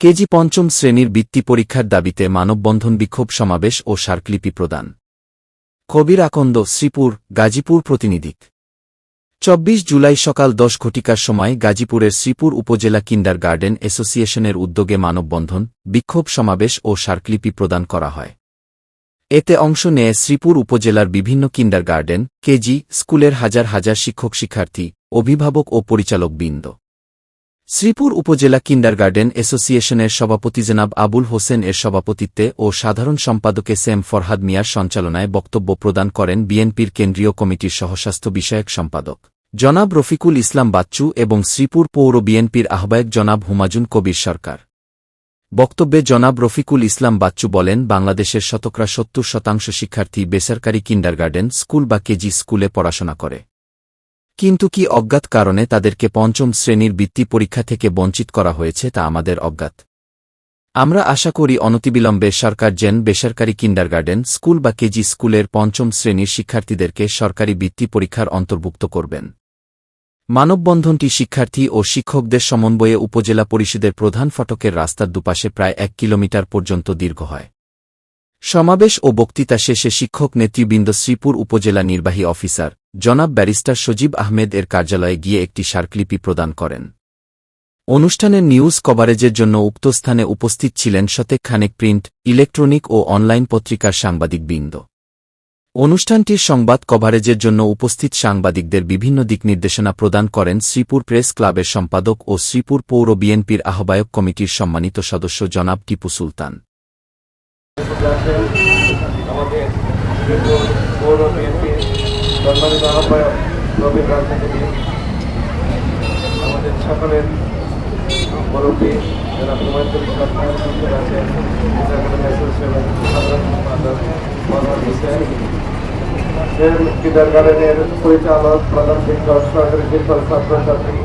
KG পঞ্চম শ্রেণির বৃত্তি পরীক্ষার দাবিতে মানববন্ধন বিক্ষোভ সমাবেশ ও স্মারকলিপি প্রদান। কবির আকন্দ শ্রীপুর, গাজীপুর প্রতিনিধিক। চব্বিশ জুলাই সকাল দশ ঘটিকার সময় গাজীপুরের শ্রীপুর উপজেলা কিন্ডার গার্ডেন অ্যাসোসিয়েশনের উদ্যোগে মানববন্ধন, বিক্ষোভ সমাবেশ ও স্মারকলিপি প্রদান করা হয়। এতে অংশ নেয় শ্রীপুর উপজেলার বিভিন্ন কিন্ডার গার্ডেন কেজি, স্কুলের হাজার হাজার শিক্ষক শিক্ষার্থী অভিভাবক ও পরিচালক বৃন্দ শ্রীপুর উপজেলা কিন্ডারগার্ডেন অ্যাসোসিয়েশনের সভাপতি জনাব আবুল হোসেন এর সভাপতিত্বে ও সাধারণ সম্পাদকে সেম ফরহাদ মিয়ার সঞ্চালনায় বক্তব্য প্রদান করেন বিএনপির কেন্দ্রীয় কমিটির সহস্বাস্থ্য বিষয়ক সম্পাদক। জনাব রফিকুল ইসলাম বাচ্চু এবং শ্রীপুর পৌর বিএনপির আহ্বায়ক জনাব হুমাজুন কবির সরকার। বক্তব্যে জনাব রফিকুল ইসলাম বাচ্চু বলেন, বাংলাদেশের শতকরা সত্তর শতাংশ শিক্ষার্থী বেসরকারি কিন্ডারগার্ডেন স্কুল বা কেজি স্কুলে পড়াশোনা করে। কিন্তু কি অজ্ঞাত কারণে তাদেরকে পঞ্চম শ্রেণির বৃত্তি পরীক্ষা থেকে বঞ্চিত করা হয়েছে তা আমাদের অজ্ঞাত। আমরা আশা করি অনতিবিলম্বে সরকার জেন বেসরকারি কিন্ডারগার্ডেন স্কুল বা কেজি স্কুলের পঞ্চম শ্রেণির শিক্ষার্থীদেরকে সরকারি বৃত্তি পরীক্ষার অন্তর্ভুক্ত করবেন। মানববন্ধনটি শিক্ষার্থী ও শিক্ষকদের সমন্বয়ে উপজেলা পরিষদের প্রধান ফটকের রাস্তার দুপাশে প্রায় এক কিলোমিটার পর্যন্ত দীর্ঘ হয়। সমাবেশ ও বক্তৃতা শেষে শিক্ষক নেতৃবৃন্দ শ্রীপুর উপজেলা নির্বাহী অফিসার জনাব ব্যারিস্টার সজীব আহমেদ এর কার্যালয়ে গিয়ে একটি স্মারকলিপি প্রদান করেন। অনুষ্ঠানের নিউজ কভারেজের জন্য উক্ত স্থানে উপস্থিত ছিলেন শতেক খানেক প্রিন্ট, ইলেকট্রনিক ও অনলাইন পত্রিকার সাংবাদিকবৃন্দ। অনুষ্ঠানটির সংবাদ কভারেজের জন্য উপস্থিত সাংবাদিকদের বিভিন্ন দিক নির্দেশনা প্রদান করেন শ্রীপুর প্রেস ক্লাবের সম্পাদক ও শ্রীপুর পৌর বিএনপির আহ্বায়ক কমিটির সম্মানিত সদস্য জনাব টিপু সুলতান। আছেন আমাদের পৌর বিএনপির সম্মানিত আহ্বায়ক নবীন রাজনীতিবিদ, আমাদের সকলের মুরব্বী যারা হুমায়ুন সরকার উপস্থিত আছেন কিন্ডার গার্ডেনের পরিচালক, প্রধান শিক্ষক সরকারি শিক্ষক, ছাত্রছাত্রী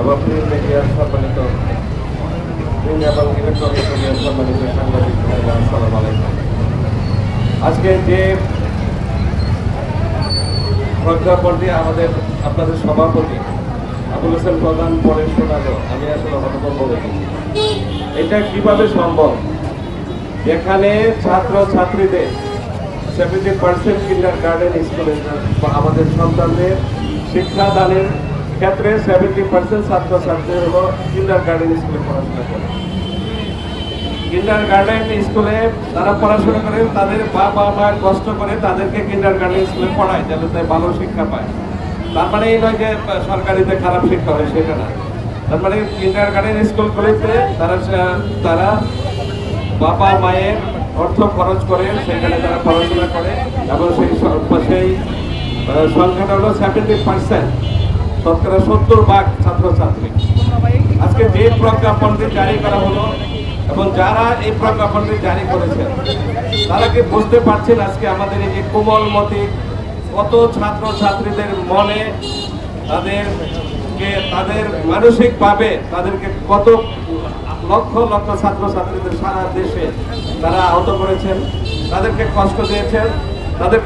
এবং প্রিন্ট মিডিয়ার সম্মানিত এবং ইলেকট্রনিক মিডিয়ার সম্মানিত সাংবাদিক আসসালামু আলাইকুম। আজকে যে প্রজ্ঞাপনটি আমাদের আপনাদের সভাপতি আবুল হোসেন প্রধান পরে শোনালো আমি আসলে হতভম্ব হয়ে এটা কীভাবে সম্ভব? যেখানে ছাত্র ছাত্রীদের সেভেন্টি পার্সেন্ট কিন্ডার গার্ডেন স্কুলে আমাদের সন্তানদের শিক্ষাদানের ক্ষেত্রে সেভেন্টি পার্সেন্ট ছাত্র ছাত্রী হলো কিন্ডার গার্ডেন স্কুলে পড়াশোনা করে। কিন্ডার গার্ডেন স্কুলে তারা পড়াশোনা করে, তাদের বাবা মা কষ্ট করে তাদেরকে কিন্ডার গার্ডেন স্কুলে পড়ায়, যাতে তাই ভালো শিক্ষা পায়। তার মানে এই নয় যে সরকারিতে খারাপ শিক্ষা হয়, সেটা না। তার মানে কিন্ডার গার্ডেন স্কুল স্কুলগুলিতে তারা তারা বাবা মায়ের অর্থ খরচ করে, সেখানে তারা পড়াশোনা করে, এবং সেই সেই সংখ্যাটা হলো সেভেন্টি পার্সেন্ট শতকরা সত্তর ভাগ ছাত্রছাত্রী। আজকে যে প্রজ্ঞাপনটি জারি করা হলো এবং যারা এই প্রজ্ঞাপনটি জারি করেছেন, তারা কি বুঝতে পারছেন আজকে আমাদের এই যে কোমল কোমলমতি কত ছাত্র ছাত্রীদের মনে তাদেরকে, তাদের মানসিকভাবে তাদেরকে কত লক্ষ লক্ষ ছাত্র ছাত্রীদের সারা দেশে তারা আহত করেছেন, তাদেরকে কষ্ট দিয়েছেন, তাদের